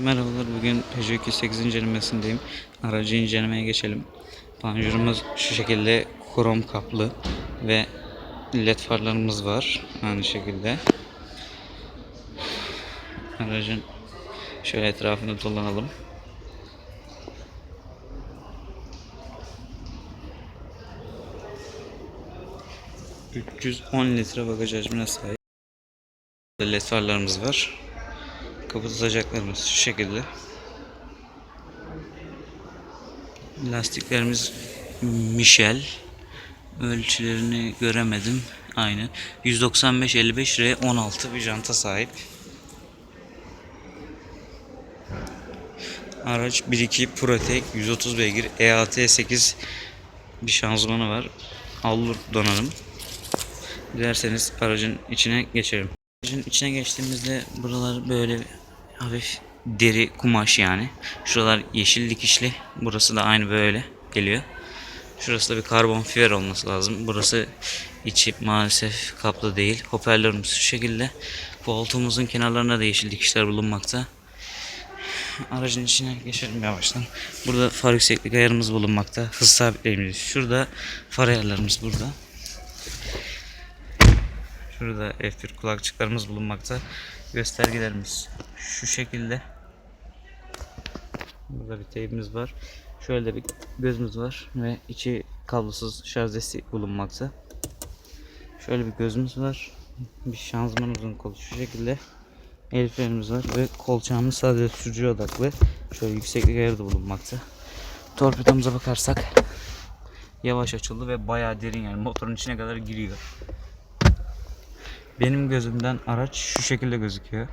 Merhabalar. Bugün Peugeot 208 incelemesindeyim. Aracı incelemeye geçelim. Panjurumuz şu şekilde krom kaplı ve led farlarımız var. Aynı şekilde. Aracın şöyle etrafını dolanalım. ...310 litre bagaj hacmine sahip. led farlarımız var. Kapatacaklarımız şu şekilde. Lastiklerimiz Michel. Ölçülerini göremedim. Aynı. 195 55 R 16 bir janta sahip. Araç 1.2 ProTec 130 beygir EAT 8 bir şanzımanı var. Allur donanım. Dilerseniz aracın içine geçelim. Aracın içine geçtiğimizde buralar böyle hafif deri kumaş yani. Şuralar yeşil dikişli. Burası da aynı böyle geliyor. Şurası da bir karbon fiber olması lazım. Burası içi maalesef kaplı değil. Hoparlörümüz şu şekilde. Koltuğumuzun kenarlarında da yeşil dikişler bulunmakta. Aracın içine geçelim yavaştan. Burada far yükseklik ayarımız bulunmakta. Hız sabitlerimiz şurada. Far ayarlarımız burada. Şurada F1 kulakçıklarımız bulunmakta. Göstergelerimiz şu şekilde. Burada bir teybimiz var. Şöyle bir gözümüz var ve içi kablosuz şarj desteği bulunmakta. Şöyle bir gözümüz var. Bir şanzımanımızın kolu şu şekilde. El frenimiz var ve kolçağımız sadece sürücüye odaklı. Şöyle yükseklik ayarı da bulunmakta. Torpidomuza bakarsak yavaş açıldı ve bayağı derin yani motorun içine kadar giriyor. Benim gözümden araç şu şekilde gözüküyor.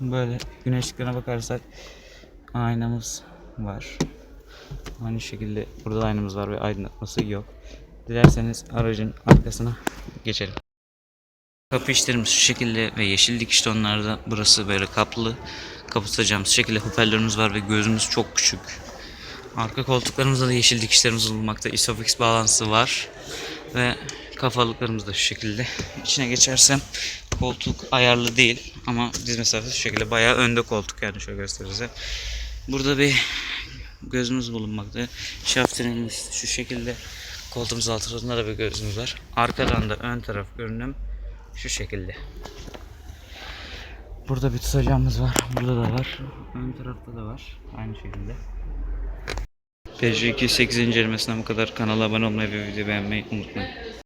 Böyle güneşliklerine bakarsak aynamız var. Aynı şekilde burada da aynamız var ve aydınlatması yok. Dilerseniz aracın arkasına geçelim. Kapı işlerimiz şu şekilde ve yeşil dikiş tonlarda burası böyle kaplı. Kapatacağımız şekilde hoparlörümüz var ve gözümüz çok küçük. Arka koltuklarımızda da yeşil dikişlerimiz bulunmakta. Isofix bağlantısı var. Ve kafalıklarımız da şu şekilde. İçine geçersem koltuk ayarlı değil ama diz mesafesi şu şekilde bayağı önde koltuk yani şöyle gösteririze. Burada bir gözümüz bulunmakta. Şaftirimiz şu şekilde. Koltuğumuz altında da bir gözümüz var. Arkadan da ön taraf görünüm şu şekilde. Burada bir tutacağımız var. Burada da var. Ön tarafta da var. Aynı şekilde. Peugeot 208 incelemesinden bu kadar. Kanala abone olmayı ve videoyu beğenmeyi unutmayın.